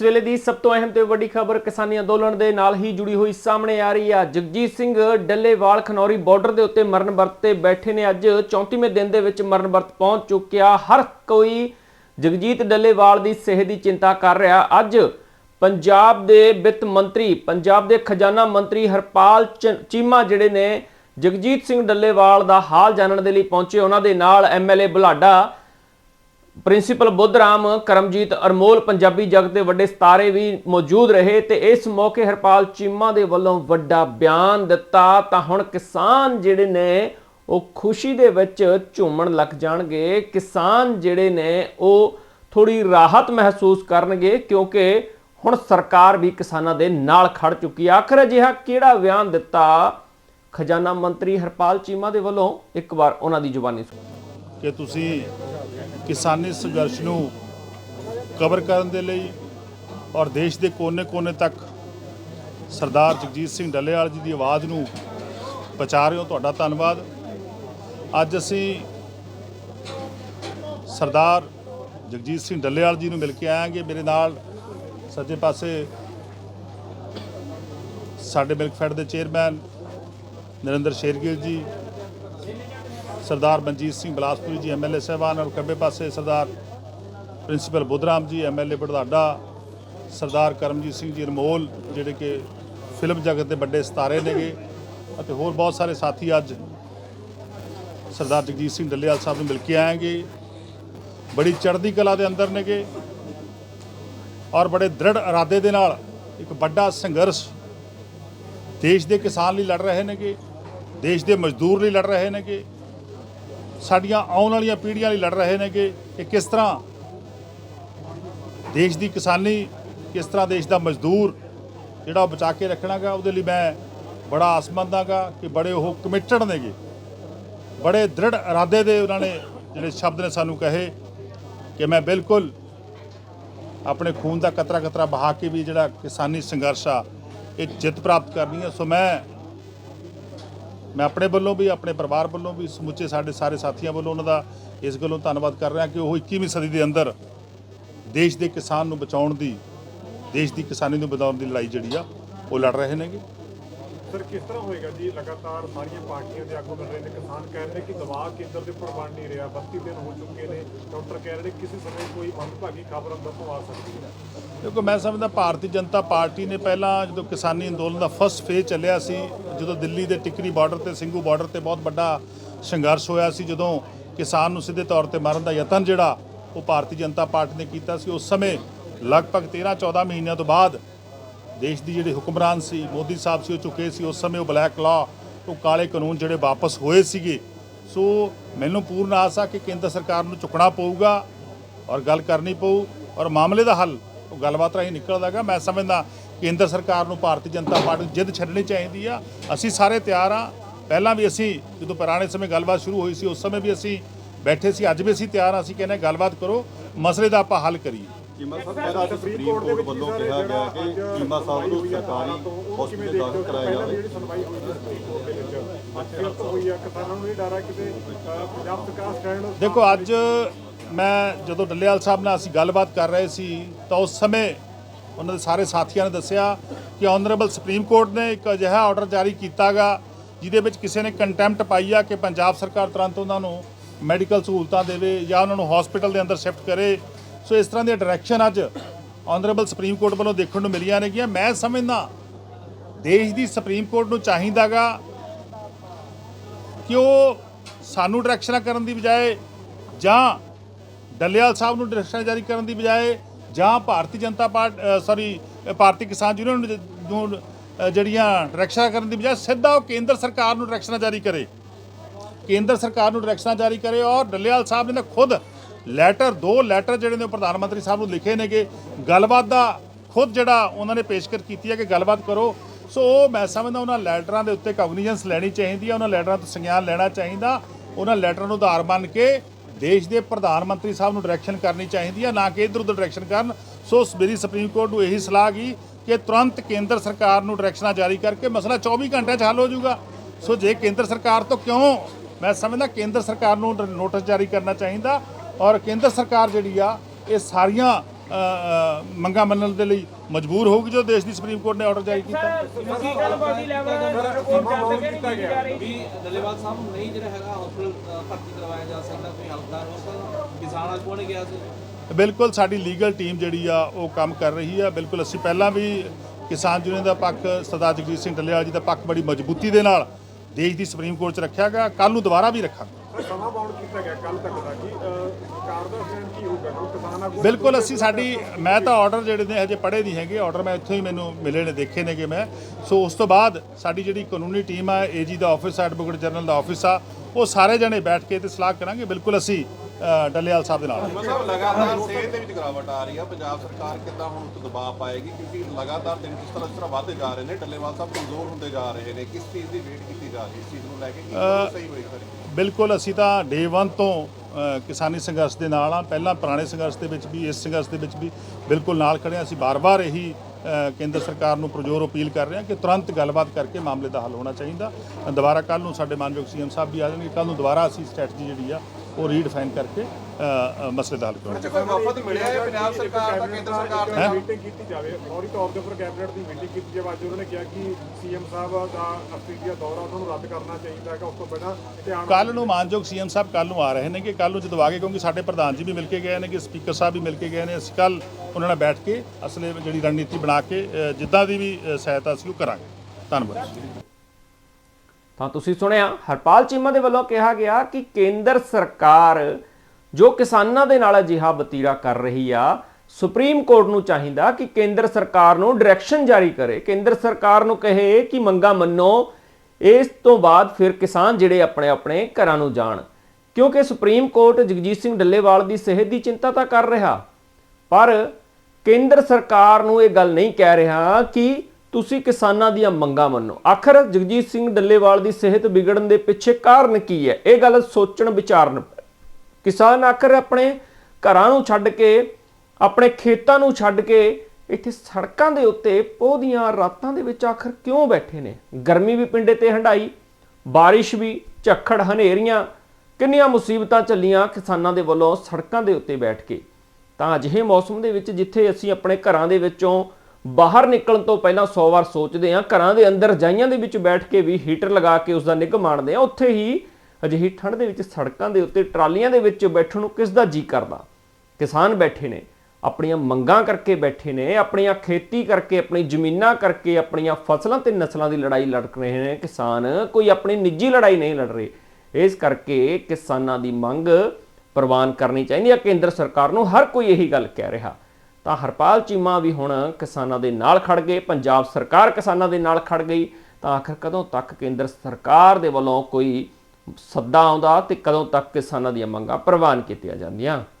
ਇਸ ਵੇਲੇ ਦੀ ਸਭ ਤੋਂ ਅਹਿਮ ਤੇ ਵੱਡੀ ਖਬਰ ਕਿਸਾਨੀ ਅੰਦੋਲਨ ਦੇ ਨਾਲ ਹੀ ਜੁੜੀ ਹੋਈ ਸਾਹਮਣੇ ਆ ਰਹੀ ਆ। ਜਗਜੀਤ ਸਿੰਘ ਡੱਲੇਵਾਲ ਖਨੌਰੀ ਬਾਰਡਰ ਦੇ ਉੱਤੇ ਮਰਨ ਵਰਤ ਤੇ ਬੈਠੇ ਨੇ। ਅੱਜ 34ਵੇਂ ਦਿਨ ਦੇ ਵਿੱਚ ਮਰਨ ਵਰਤ ਪਹੁੰਚ ਚੁੱਕਿਆ। ਹਰ ਕੋਈ ਜਗਜੀਤ ਡੱਲੇਵਾਲ ਦੀ ਸਿਹਤ ਦੀ ਚਿੰਤਾ ਕਰ ਰਿਹਾ। ਅੱਜ ਪੰਜਾਬ ਦੇ ਵਿੱਤ ਮੰਤਰੀ, ਪੰਜਾਬ ਦੇ ਖਜ਼ਾਨਾ ਮੰਤਰੀ ਹਰਪਾਲ ਚ- ਚੀਮਾ ਜਿਹੜੇ ਨੇ, ਜਗਜੀਤ ਸਿੰਘ ਡੱਲੇਵਾਲ ਦਾ ਹਾਲ ਜਾਣਨ ਦੇ ਲਈ ਪਹੁੰਚੇ। ਉਹਨਾਂ ਦੇ ਨਾਲ ਐਮਐਲਏ ਬੁਲਾਡਾ ਪ੍ਰਿੰਸੀਪਲ ਬੁੱਧ ਰਾਮ ਕਰਮਜੀਤ ਅਰਮੋਲ, ਪੰਜਾਬੀ ਜਗਤ ਦੇ ਵੱਡੇ ਸਤਾਰੇ ਵੀ ਮੌਜੂਦ ਰਹੇ ਤੇ ਇਸ ਮੌਕੇ ਹਰਪਾਲ ਚੀਮਾ ਦੇ ਵੱਲੋਂ ਵੱਡਾ ਬਿਆਨ ਦਿੱਤਾ ਤਾਂ ਹੁਣ ਕਿਸਾਨ ਜਿਹੜੇ ਨੇ ਉਹ ਖੁਸ਼ੀ ਦੇ ਵਿੱਚ ਝੂਮਣ ਲੱਗ ਜਾਣਗੇ। ਕਿਸਾਨ ਜਿਹੜੇ ਨੇ ਉਹ ਥੋੜੀ ਰਾਹਤ ਮਹਿਸੂਸ ਕਰਨਗੇ ਕਿਉਂਕਿ ਹੁਣ ਸਰਕਾਰ ਵੀ ਕਿਸਾਨਾਂ ਦੇ ਨਾਲ ਖੜ ਚੁੱਕੀ ਹੈ ਆਖਰ ਅਜਿਹਾ ਕਿਹੜਾ ਬਿਆਨ ਦਿੱਤਾ? ਖਜ਼ਾਨਾ ਮੰਤਰੀ ਹਰਪਾਲ ਚੀਮਾ ਦੇ ਵੱਲੋਂ ਇੱਕ ਵਾਰ ਉਹਨਾਂ ਦੀ ਜ਼ੁਬਾਨੀ ਸੁਣੋ। ਕਿ ਤੁਸੀਂ ਕਿਸਾਨੀ ਸੰਘਰਸ਼ ਨੂੰ ਕਵਰ ਕਰਨ ਦੇ ਲਈ ਔਰ ਦੇਸ਼ ਦੇ ਕੋਨੇ-ਕੋਨੇ ਤੱਕ ਸਰਦਾਰ ਜਗਜੀਤ ਸਿੰਘ ਡੱਲੇਵਾਲ ਜੀ ਦੀ ਆਵਾਜ਼ ਨੂੰ ਪਹੁੰਚਾ ਰਹੇ ਹੋ। ਤੁਹਾਡਾ ਧੰਨਵਾਦ। ਅੱਜ ਅਸੀਂ ਸਰਦਾਰ ਜਗਜੀਤ ਸਿੰਘ ਡੱਲੇਵਾਲ ਜੀ ਨੂੰ ਮਿਲ ਕੇ ਆਇਆਂਗੇ। ਮੇਰੇ ਨਾਲ ਸੱਜੇ ਪਾਸੇ ਸਾਡੇ ਮਿਲਕ ਫੈਡ ਦੇ ਚੇਅਰਮੈਨ ਨਰਿੰਦਰ ਸ਼ੇਰਗਿੱਲ ਜੀ ਸਰਦਾਰ ਮਨਜੀਤ ਸਿੰਘ ਬਲਾਸਪੁਰੀ ਜੀ ਐਮਐਲਏ ਸਾਹਿਬਾਨ ਔਰ ਖੱਬੇ ਪਾਸੇ ਸਰਦਾਰ ਪ੍ਰਿੰਸੀਪਲ ਬੁੱਧਰਾਮ ਜੀ ਐਮਐਲਏ ਬੜਦਾਡਾ, ਸਰਦਾਰ ਕਰਮਜੀਤ ਸਿੰਘ ਜੀ ਅਨਮੋਲ, ਜਿਹੜੇ ਕਿ ਫਿਲਮ ਜਗਤ ਦੇ ਵੱਡੇ ਸਿਤਾਰੇ ਨੇਗੇ ਅਤੇ ਹੋਰ ਬਹੁਤ ਸਾਰੇ ਸਾਥੀ ਅੱਜ ਸਰਦਾਰ ਜਗਜੀਤ ਸਿੰਘ ਡੱਲੇਵਾਲ ਸਾਹਿਬ ਨੂੰ ਮਿਲ ਕੇ ਆਏਗੇ। ਬੜੀ ਚੜ੍ਹਦੀ ਕਲਾ ਦੇ ਅੰਦਰ ਨੇਗੇ ਔਰ ਬੜੇ ਦ੍ਰਿੜ ਇਰਾਦੇ ਦੇ ਨਾਲ ਇੱਕ ਵੱਡਾ ਸੰਘਰਸ਼ ਦੇਸ਼ ਦੇ ਕਿਸਾਨ ਲਈ ਲੜ ਰਹੇ ਨੇਗੇ, ਦੇਸ਼ ਦੇ ਮਜ਼ਦੂਰ ਲਈ ਲੜ ਰਹੇ ਨੇਗੇ। ਸਾਡੀਆਂ ਆਉਣ ਵਾਲੀਆਂ ਪੀੜ੍ਹੀਆਂ ਲਈ ਲੜ ਰਹੇ ਨੇਗੇ ਕਿ ਕਿਸ ਤਰ੍ਹਾਂ ਦੇਸ਼ ਦੀ ਕਿਸਾਨੀ, ਕਿਸ ਤਰ੍ਹਾਂ ਦੇਸ਼ ਦਾ ਮਜ਼ਦੂਰ ਜਿਹੜਾ ਉਹ ਬਚਾ ਕੇ ਰੱਖਣਾਗਾ, ਉਹਦੇ ਲਈ ਮੈਂ ਬੜਾ ਆਸ ਆਸਮੰਦਾਗਾ ਕਿ ਬੜੇ ਉਹ ਕਮਿਟਡ ਨੇਗੇ। ਬੜੇ ਦ੍ਰਿੜ ਇਰਾਦੇ ਦੇ ਉਹਨਾਂ ਨੇ ਜਿਹੜੇ ਸ਼ਬਦ ਨੇ ਸਾਨੂੰ ਕਹੇ ਕਿ ਮੈਂ ਬਿਲਕੁਲ ਆਪਣੇ ਖੂਨ ਦਾ ਕਤਰਾ ਕਤਰਾ ਬਹਾ ਕੇ ਵੀ ਜਿਹੜਾ ਕਿਸਾਨੀ ਸੰਘਰਸ਼ ਆ, ਇਹ ਜਿੱਤ ਪ੍ਰਾਪਤ ਕਰਨੀ ਹੈ ਸੋ ਮੈਂ ਮੈਂ ਆਪਣੇ ਵੱਲੋਂ ਵੀ, ਆਪਣੇ ਪਰਿਵਾਰ ਵੱਲੋਂ ਵੀ, ਸਮੁੱਚੇ ਸਾਡੇ ਸਾਰੇ ਸਾਥੀਆਂ ਵੱਲੋਂ ਉਹਨਾਂ ਦਾ ਇਸ ਗੱਲੋਂ ਧੰਨਵਾਦ ਕਰ ਰਿਹਾ ਕਿ ਉਹ 21ਵੀਂ ਸਦੀ ਦੇ ਅੰਦਰ ਦੇਸ਼ ਦੇ ਕਿਸਾਨ ਨੂੰ ਬਚਾਉਣ ਦੀ, ਦੇਸ਼ ਦੀ ਕਿਸਾਨੀ ਨੂੰ ਬਚਾਉਣ ਦੀ ਲੜਾਈ ਜਿਹੜੀ ਆ, ਉਹ ਲੜ ਰਹੇ ਨੇਗੇ। ਸਰ, ਕਿਸ ਤਰ੍ਹਾਂ ਹੋਏਗਾ ਜੀ? ਲਗਾਤਾਰ ਸਾਰੀਆਂ ਪਾਰਟੀਆਂ ਦੇ ਆਗੂ ਮਿਲ ਰਹੇ ਨੇ। ਕਿਸਾਨ ਕਹਿ ਰਹੇ ਨੇ ਕਿ ਦਬਾਅ ਕੇਂਦਰ ਦੇ ਉੱਪਰ ਬਣ ਨਹੀਂ ਰਿਹਾ। 32 ਦਿਨ ਹੋ ਚੁੱਕੇ ਨੇ। ਡਾਕਟਰ ਕਹਿ ਰਹੇ ਨੇ ਕਿਸੇ ਸਮੇਂ ਕੋਈ ਮੰਦਭਾਗੀ ਖਬਰ ਅੰਦਰ ਤੋਂ ਆ ਸਕਦੀ ਹੈ। ਕਿਉਂਕਿ ਮੈਂ ਸਮਝਦਾ ਭਾਰਤੀ ਜਨਤਾ ਪਾਰਟੀ ਨੇ ਪਹਿਲਾਂ ਜਦੋਂ ਕਿਸਾਨੀ ਅੰਦੋਲਨ ਦਾ ਫਸਟ ਫੇਜ਼ ਚੱਲਿਆ ਸੀ, ਜਦੋਂ ਦਿੱਲੀ ਦੇ ਟਿਕਰੀ ਬਾਰਡਰ ਤੇ, ਸਿੰਘੂ ਬਾਰਡਰ ਤੇ ਬਹੁਤ ਵੱਡਾ ਸੰਘਰਸ਼ ਹੋਇਆ ਸੀ, ਜਦੋਂ ਕਿਸਾਨ ਨੂੰ ਸਿੱਧੇ ਤੌਰ ਤੇ ਮਾਰਨ ਦਾ ਯਤਨ ਜਿਹੜਾ ਉਹ ਭਾਰਤੀ ਜਨਤਾ ਪਾਰਟੀ ਨੇ ਕੀਤਾ ਸੀ, ਉਸ ਸਮੇਂ ਲਗਭਗ 13 14 ਮਹੀਨਿਆਂ ਤੋਂ ਬਾਅਦ ਦੇਸ਼ ਦੀ ਜਿਹੜੇ ਹੁਕਮਰਾਨ ਸੀ, ਮੋਦੀ ਸਾਹਿਬ ਸੀ, ਉਹ ਚੁੱਕੇ ਸੀ, ਉਸ ਸਮੇਂ ਉਹ ਬਲੈਕ ਲਾ ਉਹ ਕਾਲੇ ਕਾਨੂੰਨ ਜਿਹੜੇ ਵਾਪਸ ਹੋਏ ਸੀਗੇ। ਸੋ ਮੈਨੂੰ ਪੂਰਨ ਆਸ ਆ ਕਿ ਕੇਂਦਰ ਸਰਕਾਰ ਨੂੰ ਚੁੱਕਣਾ ਪਊਗਾ ਔਰ ਗੱਲ ਕਰਨੀ ਪਊ ਔਰ ਮਾਮਲੇ ਦਾ ਹੱਲ, ਉਹ ਗੱਲਬਾਤ ਰਾਹੀਂ ਨਿਕਲਦਾਗਾ। ਮੈਂ ਸਮਝਦਾ ਕੇਂਦਰ ਸਰਕਾਰ ਨੂੰ ਭਾਰਤੀ ਜਨਤਾ ਪਾਰਟੀ ਨੂੰ ਜਿੱਦ ਛੱਡਣੀ ਚਾਹੀਦੀ ਆ। ਅਸੀਂ ਸਾਰੇ ਤਿਆਰ ਆ। ਪਹਿਲਾਂ ਵੀ ਅਸੀਂ ਜਦੋਂ ਪੁਰਾਣੇ ਸਮੇਂ ਗੱਲਬਾਤ ਸ਼ੁਰੂ ਹੋਈ ਸੀ, ਉਸ ਸਮੇਂ ਵੀ ਅਸੀਂ ਬੈਠੇ ਸੀ, ਅੱਜ ਵੀ ਅਸੀਂ ਤਿਆਰ ਆ। ਅਸੀਂ ਕਹਿੰਦੇ ਗੱਲਬਾਤ ਕਰੋ, ਮਸਲੇ ਦਾ ਆਪਾਂ ਹੱਲ ਕਰੀਏ। ਚੀਮਾ ਸਾਹਿਬ ਪਹਿਲਾਂ ਸੁਪਰੀਮ ਕੋਰਟ ਵੱਲੋਂ ਕਿਹਾ ਗਿਆ ਕਿ ਚੀਮਾ ਸਾਹਿਬ ਨੂੰ ਸਰਕਾਰੀ ਹਸਪਤਾਲ ਦਾਖਲ ਕਰਾਇਆ ਜਾਵੇ। ਜਿਹੜੀ ਸੁਣਵਾਈ ਹੋਈ ਸੀ ਸੁਪਰੀਮ ਕੋਰਟ ਦੇ ਵਿੱਚ ਅੱਜ ਫਿਰ ਤੋਂ ਹੋਈ ਆ ਕਿਸਾਨਾਂ ਨੂੰ ਇਹ ਡਰ ਆ ਕਿਤੇ ਅਹ, ਪੰਜਾਬ ਸਰਕਾਰ ਸਟੈਂਡ ਦੇਖੋ ਅੱਜ ਮੈਂ ਜਦੋਂ ਡੱਲੇਵਾਲ ਸਾਹਿਬ ਨਾਲ ਅਸੀਂ ਗੱਲਬਾਤ ਕਰ ਰਹੇ ਸੀ ਤਾਂ ਉਸ ਸਮੇਂ ਉਹਨਾਂ ਦੇ ਸਾਰੇ ਸਾਥੀਆਂ ਨੇ ਦੱਸਿਆ ਕਿ ਆਨਰੇਬਲ ਸੁਪਰੀਮ ਕੋਰਟ ਨੇ ਇੱਕ ਅਜਿਹਾ ਆਰਡਰ ਜਾਰੀ ਕੀਤਾਗਾ ਜਿਹਦੇ ਵਿੱਚ ਕਿਸੇ ਨੇ ਕੰਟੈਂਪਟ ਪਾਈ ਆ ਕਿ ਪੰਜਾਬ ਸਰਕਾਰ ਤੁਰੰਤ ਉਹਨਾਂ ਨੂੰ ਮੈਡੀਕਲ ਸਹੂਲਤਾਂ ਦੇਵੇ ਜਾਂ ਉਹਨਾਂ ਨੂੰ ਹਸਪੀਟਲ ਦੇ ਅੰਦਰ ਸ਼ਿਫਟ ਕਰੇ। ਸੋ ਇਸ ਤਰ੍ਹਾਂ ਦੀਆਂ ਡਾਇਰੈਕਸ਼ਨ ਅੱਜ ਆਨਰੇਬਲ ਸੁਪਰੀਮ ਕੋਰਟ ਵੱਲੋਂ ਦੇਖਣ ਨੂੰ ਮਿਲੀਆਂ ਨੇਗੀਆਂ। ਮੈਂ ਸਮਝਦਾ ਦੇਸ਼ ਦੀ ਸੁਪਰੀਮ ਕੋਰਟ ਨੂੰ ਚਾਹੀਦਾਗਾ ਕਿ ਉਹ ਸਾਨੂੰ ਡਾਇਰੈਕਸ਼ਨਾਂ ਕਰਨ ਦੀ ਬਜਾਏ ਜਾਂ ਡੱਲੇਵਾਲ ਸਾਹਿਬ ਨੂੰ ਡਾਇਰੈਕਸ਼ਨ ਜਾਰੀ ਕਰਨ ਦੀ ਬਜਾਏ ਜਾਂ ਭਾਰਤੀ ਜਨਤਾ ਪਾਰਟੀ ਸੌਰੀ ਭਾਰਤੀ ਕਿਸਾਨ ਯੂਨੀਅਨ ਨੂੰ ਜਿਹੜੀਆਂ ਡਾਇਰੈਕਸ਼ਨਾਂ ਕਰਨ ਦੀ ਬਜਾਏ ਸਿੱਧਾ ਉਹ ਕੇਂਦਰ ਸਰਕਾਰ ਨੂੰ ਡਾਇਰੈਕਸ਼ਨਾਂ ਜਾਰੀ ਕਰੇ। ਕੇਂਦਰ ਸਰਕਾਰ ਨੂੰ ਡਾਇਰੈਕਸ਼ਨਾਂ ਜਾਰੀ ਕਰੇ ਔਰ ਡੱਲੇਵਾਲ ਸਾਹਿਬ ਨੇ ਤਾਂ ਖੁਦ ਲੈਟਰ, ਦੋ ਲੈਟਰ ਜਿਹੜੇ ਨੇ ਉਹ ਪ੍ਰਧਾਨ ਮੰਤਰੀ ਸਾਹਿਬ ਨੂੰ ਲਿਖੇ ਨੇਗੇ। ਗੱਲਬਾਤ ਦਾ ਖੁਦ ਜਿਹੜਾ ਉਹਨਾਂ ਨੇ ਪੇਸ਼ਕਸ਼ ਕੀਤੀ ਹੈ ਕਿ ਗੱਲਬਾਤ ਕਰੋ। ਸੋ ਉਹ ਮੈਂ ਸਮਝਦਾ ਉਹਨਾਂ ਲੈਟਰਾਂ ਦੇ ਉੱਤੇ ਕੌਗਨੀਜੈਂਸ ਲੈਣੀ ਚਾਹੀਦੀ ਹੈ, ਉਹਨਾਂ ਲੈਟਰਾਂ ਤੋਂ ਸੰਗਿਆਨ ਲੈਣਾ ਚਾਹੀਦਾ, ਉਹਨਾਂ ਲੈਟਰਾਂ ਨੂੰ ਆਧਾਰ ਮੰਨ ਕੇ ਦੇਸ਼ ਦੇ ਪ੍ਰਧਾਨ ਮੰਤਰੀ ਸਾਹਿਬ ਨੂੰ ਡਾਇਰੈਕਸ਼ਨ ਕਰਨੀ ਚਾਹੀਦੀ ਹੈ, ਨਾ ਕਿ ਇਧਰ ਉਧਰ ਡਾਇਰੈਕਸ਼ਨ ਕਰਨ। ਸੋ ਮੇਰੀ ਸੁਪਰੀਮ ਕੋਰਟ ਨੂੰ ਇਹੀ ਸਲਾਹ ਗਈ ਕਿ ਤੁਰੰਤ ਕੇਂਦਰ ਸਰਕਾਰ ਨੂੰ ਡਾਇਰੈਕਸ਼ਨਾਂ ਜਾਰੀ ਕਰਕੇ ਮਸਲਾ 24 ਘੰਟਿਆਂ 'ਚ ਹੱਲ ਹੋ ਜਾਊਗਾ। ਸੋ ਜੇ ਕੇਂਦਰ ਸਰਕਾਰ ਤੋਂ ਕਿਉਂ, ਮੈਂ ਸਮਝਦਾ ਕੇਂਦਰ ਸਰਕਾਰ ਨੂੰ ਨੋਟਿਸ ਜਾਰੀ ਕਰਨਾ ਚਾਹੀਦਾ। ਔਰ ਕੇਂਦਰ ਸਰਕਾਰ ਜਿਹੜੀ ਆ ਇਹ ਸਾਰੀਆਂ ਮੰਗਾਂ ਮੰਨਣ ਦੇ ਲਈ ਮਜਬੂਰ ਹੋਊਗੀ ਜੋ ਦੇਸ਼ ਦੀ ਸੁਪਰੀਮ ਕੋਰਟ ਨੇ ਆਰਡਰ ਜਾਰੀ ਕੀਤਾ? ਵੀ ਡੱਲੇਵਾਲ ਸਾਹਿਬ ਨੂੰ ਨਹੀਂ ਜਿਹੜਾ ਹੈਗਾ ਹਸਪੀਟਲ ਭਰਤੀ ਕਰਵਾਇਆ ਜਾ ਸਕਦਾ ਕੋਈ ਹਲਕਾ ਹੋ ਸਕਦਾ? ਕਿਸਾਨ ਅੱਜ ਕੋਲ ਗਿਆ ਸੀ? ਬਿਲਕੁਲ ਸਾਡੀ ਲੀਗਲ ਟੀਮ ਜਿਹੜੀ ਆ ਉਹ ਕੰਮ ਕਰ ਰਹੀ ਆ। ਬਿਲਕੁਲ ਅਸੀਂ ਪਹਿਲਾਂ ਵੀ ਕਿਸਾਨ ਯੂਨੀਅਨ ਦਾ ਪੱਖ ਸਰਦਾਰ ਜਗਜੀਤ ਸਿੰਘ ਡੱਲੇਵਾਲ ਜੀ ਦਾ ਪੱਖ ਬੜੀ ਮਜ਼ਬੂਤੀ ਦੇ ਨਾਲ ਦੇਸ਼ ਦੀ ਸੁਪਰੀਮ ਕੋਰਟ 'ਚ ਰੱਖਿਆ ਗਿਆ। ਕੱਲ ਨੂੰ ਦੁਬਾਰਾ ਵੀ ਰੱਖਾਂਗੇ। ਸਮਾਂ ਬਾਉਂਡ ਕੀਤਾ ਗਿਆ? ਕੱਲ ਤੱਕ ਦਾ ਕਿ ਅਹ, ਸਰਕਾਰ ਦਾ ਸਟੈਂਡ ਕੀ ਹੋਊਗਾ? ਕਿਉਂਕਿ ਕਿਸਾਨ ਆਗੂ ਬਿਲਕੁਲ ਅਸੀਂ ਸਾਡੀ ਮੈਂ ਤਾਂ ਆਰਡਰ ਜਿਹੜੇ ਨੇ ਹਜੇ ਪੜ੍ਹੇ ਨਹੀਂ ਹੈਗੇ। ਆਰਡਰ ਮੈਂ ਇੱਥੋਂ ਹੀ ਮੈਨੂੰ ਮਿਲੇ ਨੇ ਦੇਖੇ ਨੇਗੇ ਮੈਂ। ਸੋ ਉਸ ਤੋਂ ਬਾਅਦ ਸਾਡੀ ਜਿਹੜੀ ਕਾਨੂੰਨੀ ਟੀਮ ਆ ਏਜੀ ਦਾ ਆਫਿਸ ਐਡਵੋਕੇਟ ਜਨਰਲ ਦਾ ਆਫਿਸ ਆ ਉਹ ਸਾਰੇ ਜਣੇ ਬੈਠ ਕੇ ਤੇ ਸਲਾਹ ਕਰਾਂਗੇ। ਬਿਲਕੁਲ ਅਸੀਂ ਡੱਲੇਵਾਲ ਸਾਹਿਬ ਦੇ ਨਾਲ। ਲਗਾਤਾਰ ਸਿਹਤ ਦੇ ਵਿੱਚ ਗਿਰਾਵਟ ਆ ਰਹੀ ਆ। ਪੰਜਾਬ ਸਰਕਾਰ ਕਿੱਦਾਂ ਹੁਣ ਦਬਾਅ ਪਾਏਗੀ? ਕਿਉਂਕਿ ਲਗਾਤਾਰ ਦਿਨ ਜਿਸ ਤਰ੍ਹਾਂ ਤਰ੍ਹਾਂ ਵਧਦੇ ਜਾ ਰਹੇ ਨੇ ਡੱਲੇਵਾਲ ਸਾਹਿਬ ਕਮਜ਼ੋਰ ਹੁੰਦੇ ਜਾ ਰਹੇ ਨੇ। ਕਿਸ ਚੀਜ਼ ਦੀ ਵੇਟ ਕੀਤੀ ਜਾ ਰਹੀ ਇਸ ਚੀਜ਼ ਨੂੰ ਲੈ ਕੇ ਕੀ ਸਹੀ ਹੋਏਗਾ? ਬਿਲਕੁਲ ਅਸੀਂ ਤਾਂ ਡੇ 1 ਤੋਂ ਕਿਸਾਨੀ ਸੰਘਰਸ਼ ਦੇ ਨਾਲ ਆ। ਪਹਿਲਾਂ ਪੁਰਾਣੇ ਸੰਘਰਸ਼ ਦੇ ਵਿੱਚ ਵੀ, ਇਸ ਸੰਘਰਸ਼ ਦੇ ਵਿੱਚ ਵੀ ਬਿਲਕੁਲ ਨਾਲ ਖੜੇ ਹਾਂ ਅਸੀਂ ਬਾਰ-ਬਾਰ ਇਹੀ ਕੇਂਦਰ ਸਰਕਾਰ ਨੂੰ ਪ੍ਰਜੋਰ ਅਪੀਲ ਕਰ ਰਹੇ ਹਾਂ ਕਿ ਤੁਰੰਤ ਗੱਲਬਾਤ ਕਰਕੇ ਮਾਮਲੇ ਦਾ ਹੱਲ ਹੋਣਾ ਚਾਹੀਦਾ। ਦੁਬਾਰਾ ਕੱਲ ਨੂੰ ਸਾਡੇ ਮਾਨਯੋਗ ਸੀਐਮ ਸਾਹਿਬ ਵੀ ਆ ਜਾਣਗੇ। ਕੱਲ ਨੂੰ ਦੁਬਾਰਾ ਅਸੀਂ ਸਟ੍ਰੈਟਜੀ ਜਿਹੜੀ ਆ ਉਹ ਰੀਡਿਫਾਈਨ ਕਰਕੇ ਅ, ਅ, ਮਸਲੇ ਦਾ ਹੱਲ ਕਰਾਂਗੇ ਕੋਈ ਵਫਦ ਮਿਲਿਆ ਹੈ ਪੰਜਾਬ ਸਰਕਾਰ ਦਾ ਕੇਂਦਰ ਸਰਕਾਰ ਦਾ? ਮੀਟਿੰਗ ਕੀਤੀ ਜਾਵੇ। ਫੌਰੀ ਤੌਰ ਦੇ ਉੱਪਰ ਕੈਬਨਿਟ ਦੀ ਮੀਟਿੰਗ ਕੀਤੀ ਜਾਵੇ। ਅੱਜ ਉਹਨਾਂ ਨੇ ਕਿਹਾ ਕਿ ਸੀਐਮ ਸਾਹਿਬ ਦਾ ਆਸਟ੍ਰੇਲੀਆ ਦੌਰਾ ਉਹਨਾਂ ਨੂੰ ਰੱਦ ਕਰਨਾ ਚਾਹੀਦਾ ਹੈਗਾ ਉਸ ਤੋਂ ਪਹਿਲਾਂ ਧਿਆਨ ਕੱਲ ਨੂੰ ਮਾਨਯੋਗ ਸੀਐਮ ਸਾਹਿਬ ਕੱਲ ਨੂੰ ਆ ਰਹੇ ਨੇ ਕਿ ਕੱਲ ਨੂੰ ਜਦੋਂ ਆ ਗਏ ਕਿਉਂਕਿ ਸਾਡੇ ਪ੍ਰਧਾਨ ਜੀ ਵੀ ਮਿਲ ਕੇ ਗਏ ਨੇ ਕਿ ਸਪੀਕਰ ਸਾਹਿਬ ਵੀ ਮਿਲ ਕੇ ਗਏ ਨੇ। ਅਸੀਂ ਕੱਲ ਉਹਨਾਂ ਨਾਲ ਬੈਠ ਕੇ ਅਸਲੇ ਜਿਹੜੀ ਰਣਨੀਤੀ ਬਣਾ ਕੇ ਅ, ਜਿੱਦਾਂ ਦੀ ਵੀ ਅ, ਸਹਾਇਤਾ ਅਸੀਂ ਉਹ ਕਰਾਂਗੇ। ਧੰਨਵਾਦ। ਤਾਂ ਤੁਸੀਂ ਸੁਣਿਆ, ਹਰਪਾਲ ਚੀਮਾ ਦੇ ਵੱਲੋਂ ਕਿਹਾ ਗਿਆ ਕਿ ਕੇਂਦਰ ਸਰਕਾਰ ਜੋ ਕਿਸਾਨਾਂ ਦੇ ਨਾਲ ਅਜਿਹਾ ਬਤੀਰਾ ਕਰ ਰਹੀ ਆ, ਸੁਪਰੀਮ ਕੋਰਟ ਨੂੰ ਚਾਹੀਦਾ ਕਿ ਕੇਂਦਰ ਸਰਕਾਰ ਨੂੰ ਡਾਇਰੈਕਸ਼ਨ ਜਾਰੀ ਕਰੇ। ਕੇਂਦਰ ਸਰਕਾਰ ਨੂੰ ਕਹੇ ਕਿ ਮੰਗਾ ਮੰਨੋ, ਇਸ ਤੋਂ ਬਾਅਦ ਫਿਰ ਕਿਸਾਨ ਜਿਹੜੇ ਆਪਣੇ ਆਪਣੇ ਘਰਾਂ ਨੂੰ ਜਾਣ। ਕਿਉਂਕਿ ਸੁਪਰੀਮ ਕੋਰਟ ਜਗਜੀਤ ਸਿੰਘ ਡੱਲੇਵਾਲ ਦੀ ਸਿਹਤ ਦੀ ਚਿੰਤਾ ਤਾਂ ਕਰ ਰਿਹਾ। ਪਰ ਕੇਂਦਰ ਸਰਕਾਰ ਨੂੰ ਇਹ ਗੱਲ ਨਹੀਂ ਕਹਿ ਰਿਹਾ ਕਿ ਤੁਸੀਂ ਕਿਸਾਨਾਂ ਦੀਆਂ ਮੰਗਾਂ ਮੰਨੋ। ਆਖਰ ਜਗਜੀਤ ਸਿੰਘ ਡੱਲੇਵਾਲ ਦੀ ਸਿਹਤ ਵਿਗੜਨ ਦੇ ਪਿੱਛੇ ਕਾਰਨ ਕੀ ਹੈ? ਇਹ ਗੱਲ ਸੋਚਣ ਵਿਚਾਰਨ ਕਿਸਾਨ ਆਖਰ ਆਪਣੇ ਘਰਾਂ ਨੂੰ ਛੱਡ ਕੇ, ਆਪਣੇ ਖੇਤਾਂ ਨੂੰ ਛੱਡ ਕੇ, ਇੱਥੇ ਸੜਕਾਂ ਦੇ ਉੱਤੇ ਪੋਹ ਦੀਆਂ ਰਾਤਾਂ ਦੇ ਵਿੱਚ ਆਖਰ ਕਿਉਂ ਬੈਠੇ ਨੇ? ਗਰਮੀ ਵੀ ਪਿੰਡੇ ਤੇ ਹੰਡਾਈ ਬਾਰਿਸ਼ ਵੀ, ਝੱਖੜ ਹਨੇਰੀਆਂ, ਕਿੰਨੀਆਂ ਮੁਸੀਬਤਾਂ ਚੱਲੀਆਂ ਕਿਸਾਨਾਂ ਦੇ ਵੱਲੋਂ ਸੜਕਾਂ ਦੇ ਉੱਤੇ ਬੈਠ ਕੇ। ਤਾਂ ਅਜਿਹੇ ਮੌਸਮ ਦੇ ਵਿੱਚ ਜਿੱਥੇ ਅਸੀਂ ਆਪਣੇ ਘਰਾਂ ਦੇ ਵਿੱਚੋਂ ਬਾਹਰ ਨਿਕਲਣ ਤੋਂ ਪਹਿਲਾਂ 100 ਵਾਰ ਸੋਚਦੇ ਹਾਂ, ਘਰਾਂ ਦੇ ਅੰਦਰ ਰਜਾਈਆਂ ਦੇ ਵਿੱਚ ਬੈਠ ਕੇ ਵੀ ਹੀਟਰ ਲਗਾ ਕੇ ਉਸ ਦਾ ਨਿੱਘ ਮਾਣਦੇ ਹਾਂ। ਉੱਥੇ ਹੀ ਅਜਿਹੀ ਠੰਡ ਦੇ ਵਿੱਚ ਸੜਕਾਂ ਦੇ ਉੱਤੇ ਟਰਾਲੀਆਂ ਦੇ ਵਿੱਚ ਬੈਠਣ ਨੂੰ ਕਿਸ ਦਾ ਜੀ ਕਰਦਾ? ਕਿਸਾਨ ਬੈਠੇ ਨੇ, ਆਪਣੀਆਂ ਮੰਗਾਂ ਕਰਕੇ ਬੈਠੇ ਨੇ, ਆਪਣੀਆਂ ਖੇਤੀ ਕਰਕੇ, ਆਪਣੀ ਜ਼ਮੀਨਾਂ ਕਰਕੇ, ਆਪਣੀਆਂ ਫਸਲਾਂ ਤੇ ਨਸਲਾਂ ਦੀ ਲੜਾਈ ਲੜ ਰਹੇ ਨੇ। ਕਿਸਾਨ ਕੋਈ ਆਪਣੀ ਨਿੱਜੀ ਲੜਾਈ ਨਹੀਂ ਲੜ ਰਹੇ। ਇਸ ਕਰਕੇ ਕਿਸਾਨਾਂ ਦੀ ਮੰਗ ਪ੍ਰਵਾਨ ਕਰਨੀ ਚਾਹੀਦੀ ਹੈ। ਕੇਂਦਰ ਸਰਕਾਰ ਨੂੰ ਹਰ ਕੋਈ ਇਹੀ ਗੱਲ ਕਹਿ ਰਿਹਾ। ਤਾਂ ਹਰਪਾਲ ਚੀਮਾ ਵੀ ਹੁਣ ਕਿਸਾਨਾਂ ਦੇ ਨਾਲ ਖੜ ਗਏ, ਪੰਜਾਬ ਸਰਕਾਰ ਕਿਸਾਨਾਂ ਦੇ ਨਾਲ ਖੜ ਗਈ, ਤਾਂ ਆਖਰ ਕਦੋਂ ਤੱਕ ਕੇਂਦਰ ਸਰਕਾਰ ਦੇ ਵੱਲੋਂ ਕੋਈ ਸੱਦਾ ਆਉਂਦਾ ਤੇ ਕਦੋਂ ਤੱਕ ਕਿਸਾਨਾਂ ਦੀਆਂ ਮੰਗਾਂ ਪ੍ਰਵਾਨ ਕੀਤੀਆਂ ਜਾਂਦੀਆਂ?